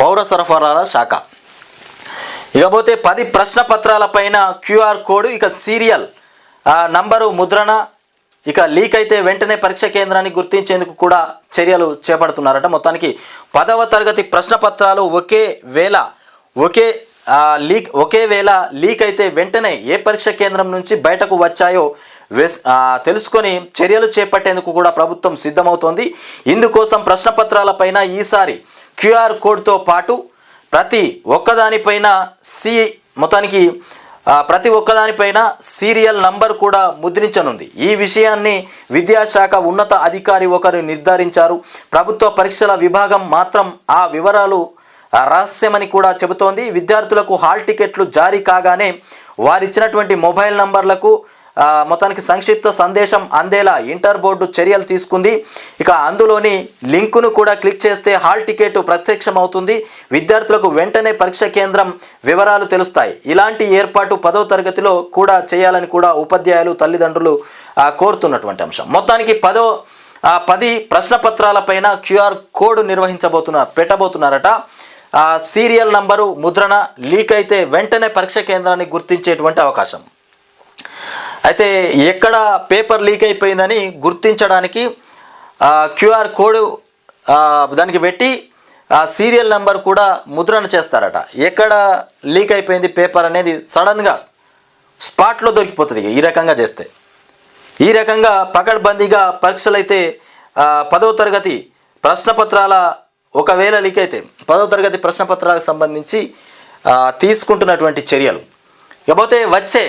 పౌర సరఫరాల శాఖ. ఇకపోతే పది ప్రశ్న పత్రాలపైన క్యూఆర్ కోడ్ ఇక సీరియల్ నంబరు ముద్రణ ఇక లీక్ అయితే వెంటనే పరీక్ష కేంద్రాన్ని గుర్తించేందుకు కూడా చర్యలు చేపడుతున్నారట. మొత్తానికి పదవ తరగతి ప్రశ్న పత్రాలు ఒకే వేళ ఒకే లీక్ ఒకే వేళ లీక్ అయితే వెంటనే ఏ పరీక్ష కేంద్రం నుంచి బయటకు వచ్చాయో తెలుసుకొని చర్యలు చేపట్టేందుకు కూడా ప్రభుత్వం సిద్ధమవుతోంది. ఇందుకోసం ప్రశ్న పత్రాలపైన ఈసారి క్యూఆర్ కోడ్తో పాటు ప్రతి ఒక్కదానిపైన సి మొత్తానికి ప్రతి ఒక్కదానిపైన సీరియల్ నంబర్ కూడా ముద్రించనుంది. ఈ విషయాన్ని విద్యాశాఖ ఉన్నత అధికారి ఒకరు నిర్ధారించారు. ప్రభుత్వ పరీక్షల విభాగం మాత్రం ఆ వివరాలు రహస్యమని కూడా చెబుతోంది. విద్యార్థులకు హాల్ టికెట్లు జారీ కాగానే వారిచ్చినటువంటి మొబైల్ నంబర్లకు మొత్తానికి సంక్షిప్త సందేశం అందేలా ఇంటర్ బోర్డు చర్యలు తీసుకుంది. ఇక అందులోని లింకును కూడా క్లిక్ చేస్తే హాల్ టికెట్ ప్రత్యక్షమవుతుంది. విద్యార్థులకు వెంటనే పరీక్ష కేంద్రం వివరాలు తెలుస్తాయి. ఇలాంటి ఏర్పాటు పదో తరగతిలో కూడా చేయాలని కూడా ఉపాధ్యాయులు తల్లిదండ్రులు కోరుతున్నటువంటి అంశం. మొత్తానికి పదో పది ప్రశ్న పత్రాలపైన క్యూఆర్ కోడ్ నిర్వహించబోతున్న పెట్టబోతున్నారట. సీరియల్ నంబరు ముద్రణ లీక్ అయితే వెంటనే పరీక్ష కేంద్రాన్ని గుర్తించేటువంటి అవకాశం. అయితే ఎక్కడ పేపర్ లీక్ అయిపోయిందని గుర్తించడానికి క్యూఆర్ కోడ్ దానికి పెట్టి ఆ సీరియల్ నెంబర్ కూడా ముద్రణ చేస్తారట. ఎక్కడ లీక్ అయిపోయింది పేపర్ అనేది సడన్గా స్పాట్లో దొరికిపోతుంది ఈ రకంగా చేస్తే. ఈ రకంగా పకడ్బందీగా పరీక్షలు అయితే పదవ తరగతి ప్రశ్నపత్రాల ఒకవేళ లీక్ అయితే పదవ తరగతి ప్రశ్నపత్రాలకు సంబంధించి తీసుకుంటున్నటువంటి చర్యలు. ఇకపోతే వచ్చే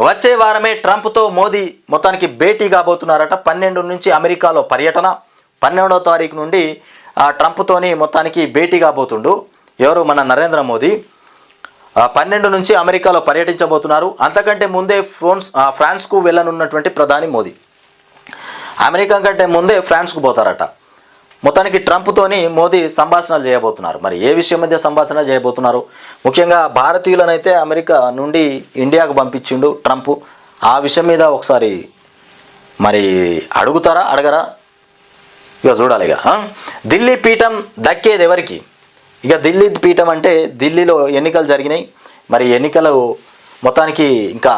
వచ్చే వారమే ట్రంప్తో మోదీ మొత్తానికి భేటీ కాబోతున్నారట. పన్నెండు నుంచి అమెరికాలో పర్యటన. పన్నెండవ తారీఖు నుండి ఆ, ట్రంప్తోని మొత్తానికి భేటీ కాబోతుండు. ఎవరు? మన నరేంద్ర మోదీ. పన్నెండు నుంచి అమెరికాలో పర్యటించబోతున్నారు. అంతకంటే ముందే ఫ్రోన్స్ ఫ్రాన్స్కు వెళ్ళనున్నటువంటి ప్రధాని మోదీ. అమెరికా కంటే ముందే ఫ్రాన్స్కు పోతారట. మొత్తానికి ట్రంప్తోని మోదీ సంభాషణలు చేయబోతున్నారు. మరి ఏ విషయం మధ్య సంభాషణ చేయబోతున్నారు? ముఖ్యంగా భారతీయులనైతే అమెరికా నుండి ఇండియాకు పంపించిండు ట్రంప్. ఆ విషయం మీద ఒకసారి మరి అడుగుతారా అడగరా? ఇక చూడాలి ఇక. ఢిల్లీ పీఠం దక్కేది ఎవరికి? ఇక ఢిల్లీ పీఠం అంటే ఢిల్లీలో ఎన్నికలు జరిగినాయి. మరి ఎన్నికలు మొత్తానికి ఇంకా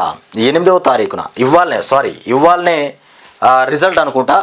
ఎనిమిదవ తారీఖున ఇవ్వాలనే సారీ ఇవ్వాలనే రిజల్ట్ అనుకుంటా.